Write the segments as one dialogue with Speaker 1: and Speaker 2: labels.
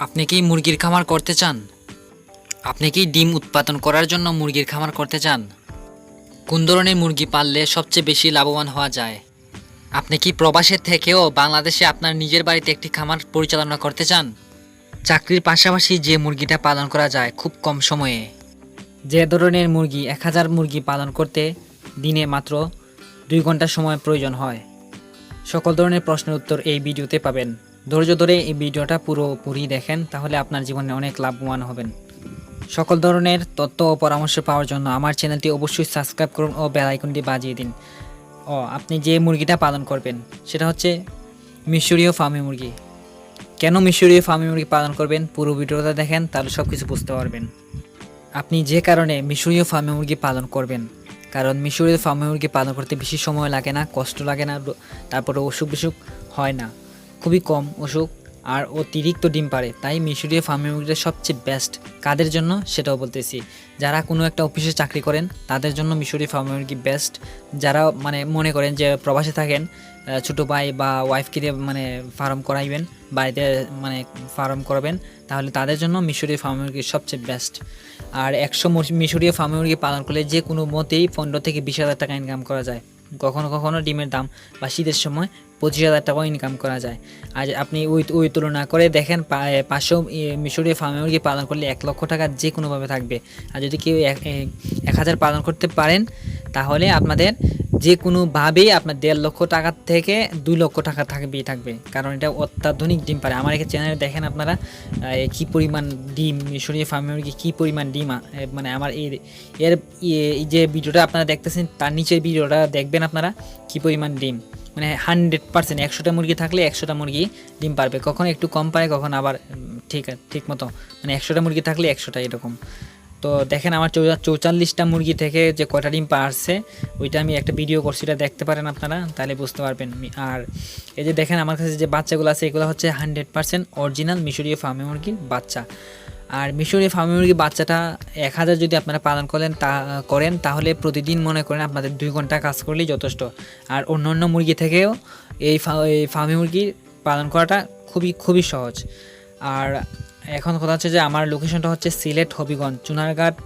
Speaker 1: আপনি কি মুরগির খামার করতে চান? আপনি কি ডিম উৎপাদন করার জন্য মুরগির খামার করতে চান? কোন ধরনের মুরগি পাললে সবচেয়ে বেশি লাভবান হওয়া যায়? আপনি কি প্রবাসের থেকেও বাংলাদেশে আপনার নিজের বাড়িতে একটি খামার পরিচালনা করতে চান? চাকরির পাশাপাশি যে মুরগিটা পালন করা যায় খুব কম সময়ে। যে ধরনের মুরগি এক হাজার মুরগি পালন করতে দিনে মাত্র দুই ঘণ্টা সময় প্রয়োজন হয়। সকল ধরনের প্রশ্নের উত্তর এই ভিডিওতে পাবেন। ধৈর্য ধরে এই ভিডিওটা পুরোপুরি দেখেন, তাহলে আপনার জীবনে অনেক লাভবান হবেন। সকল ধরনের তথ্য ও পরামর্শ পাওয়ার জন্য আমার চ্যানেলটি অবশ্যই সাবস্ক্রাইব করুন ও বেল আইকনটি বাজিয়ে দিন। ও, আপনি যে মুরগিটা পালন করবেন, সেটা হচ্ছে মিশরীয় ফার্মি মুরগি। কেন মিশরীয় ফার্মি মুরগি পালন করবেন, পুরো ভিডিওটা দেখেন, তাহলে সব কিছু বুঝতে পারবেন। আপনি যে কারণে মিশরীয় ফার্মি মুরগি পালন করবেন, কারণ মিশরীয় ফার্মি মুরগি পালন করতে বেশি সময় লাগে না, কষ্ট লাগে না, তারপরে অসুখ বিসুখ হয় না। খুবই কম অসুখ আর অতিরিক্ত ডিম পারে তাই মিশরীয় ফার্মি মুরগিটা সবচেয়ে বেস্ট কাদের জন্য? সেটাও বলতেছি। যারা কোনো একটা অফিসে চাকরি করেন, তাদের জন্য মিশরীয় ফার্মি মুরগি বেস্ট যারা মানে মনে করেন যে প্রবাসে থাকেন ছোটো ভাই বা ওয়াইফকে দিয়ে মানে ফার্ম করাইবেন, বাড়িতে মানে ফার্ম করাবেন, তাহলে তাদের জন্য মিশরীয় ফার্ম মুরগি সবচেয়ে বেস্ট আর একশো মিশরীয় ফার্ম মুরগি পালন করলে যে কোনো মতেই পনেরো থেকে বিশ হাজার টাকা ইনকাম করা যায়। কখনো কখনো ডিমের দাম বা শীতের সময় পঁচিশ হাজার টাকাও ইনকাম করা যায়। আর আপনি ওই ওই তুলনা করে দেখেন পাঁচশো মিশরীয় ফার্মে মুরগি পালন করলে এক লক্ষ টাকা যে কোনোভাবে থাকবে। আর যদি কেউ এক হাজার পালন করতে পারেন, তাহলে আপনাদের যে কোনোভাবেই আপনার দেড় লক্ষ টাকার থেকে দুই লক্ষ টাকা থাকবেই, থাকবে। কারণ এটা অত্যাধুনিক ডিম পারে আমার এখানে চ্যানেলে দেখেন আপনারা কী পরিমাণ ডিম, মিশরীয় ফার্মে কী পরিমাণ ডিম মানে আমার এর এর ইয়ে- যে ভিডিওটা আপনারা দেখতেছেন, তার নিচের ভিডিওটা দেখবেন আপনারা, কী পরিমাণ ডিম। মানে হান্ড্রেড পার্সেন্ট একশোটা মুরগি থাকলে একশোটা মুরগি ডিম পারবে কখনো একটু কম পারে কখন আবার ঠিক ঠিক মতো। মানে একশোটা মুরগি থাকলে একশোটা এরকম। তো দেখেন আমার চৌচল্লিশটা মুরগি থেকে যে কয়টা ডিম পারছে, ওইটা আমি একটা ভিডিও করছি, এটা দেখতে পারেন আপনারা, তাহলে বুঝতে পারবেন। আর এই যে দেখেন আমার কাছে যে বাচ্চাগুলো আছে, এগুলো হচ্ছে হান্ড্রেড পার্সেন্ট অরিজিনাল মিশরীয় ফার্মি মুরগির বাচ্চা। আর মিশরীয় ফার্মে মুরগির বাচ্চাটা এক হাজার যদি আপনারা পালন করেন, তা করেন, তাহলে প্রতিদিন মনে করেন আপনাদের দুই ঘণ্টা কাজ করলেই যথেষ্ট। আর অন্য অন্য মুরগি থেকেও এই ফার্মি মুরগি পালন করাটা খুবই খুবই সহজ। আর এখন কথা হচ্ছে যে আমার লোকেশনটা হচ্ছে সিলেট, হবিগঞ্জ, চুনারঘাট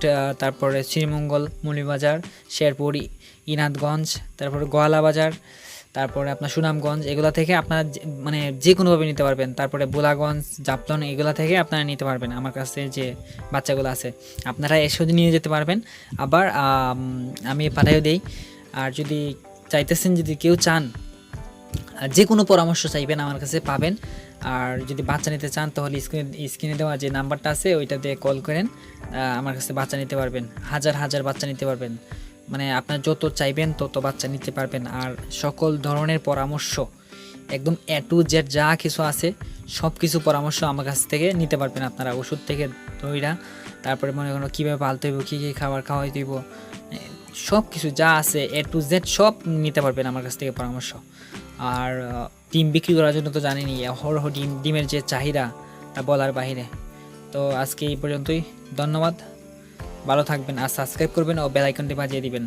Speaker 1: তারপরে শ্রীমঙ্গল, মৌলিবাজার, শেরপুর, ইনাদগঞ্জ, তারপরে গোয়ালা বাজার তারপরে আপনার সুনামগঞ্জ, এগুলো থেকে আপনারা মানে যে কোনোভাবে নিতে পারবেন। তারপরে বোলাগঞ্জ জাপলন এগুলো থেকে আপনারা নিতে পারবেন আমার কাছে যে বাচ্চাগুলো আছে। আপনারা এসে নিয়ে যেতে পারবেন। আবার আমি পাঠাইও দিই। আর যদি চাইতেছেন যদি কেউ চান যে কোনো পরামর্শ চাইবেন আমার কাছে পাবেন। আর যদি বাচ্চা নিতে চান, তাহলে স্ক্রিনে স্ক্রিনে দেওয়া যে নাম্বারটা আছে, ওইটা দিয়ে কল করেন। আমার কাছে বাচ্চা নিতে পারবেন, হাজার হাজার বাচ্চা নিতে পারবেন। মানে আপনার যত চাইবেন, তত বাচ্চা নিতে পারবেন। আর সকল ধরনের পরামর্শ, একদম এ টু জেড যা কিছু আছে সব কিছু পরামর্শ আমার কাছ থেকে নিতে পারবেন আপনারা। ওষুধ থেকে দইরা তারপরে মনে করো কীভাবে পালতে হইব, কী কী খাবার খাওয়াইতে হইব সব কিছু যা আছে এ টু জেড সব নিতে পারবেন আমার কাছ থেকে পরামর্শ। আর ডিম বিক্রি করার জন্য তো জানেনই অহরহ ডিম, ডিমের যে চাহিদা, তা বলার বাহিরে। তো আজকে এই পর্যন্তই, ধন্যবাদ। ভালো থাকবেন আর সাবস্ক্রাইব করবেন ও বেল আইকনটি বাজিয়ে দিবেন।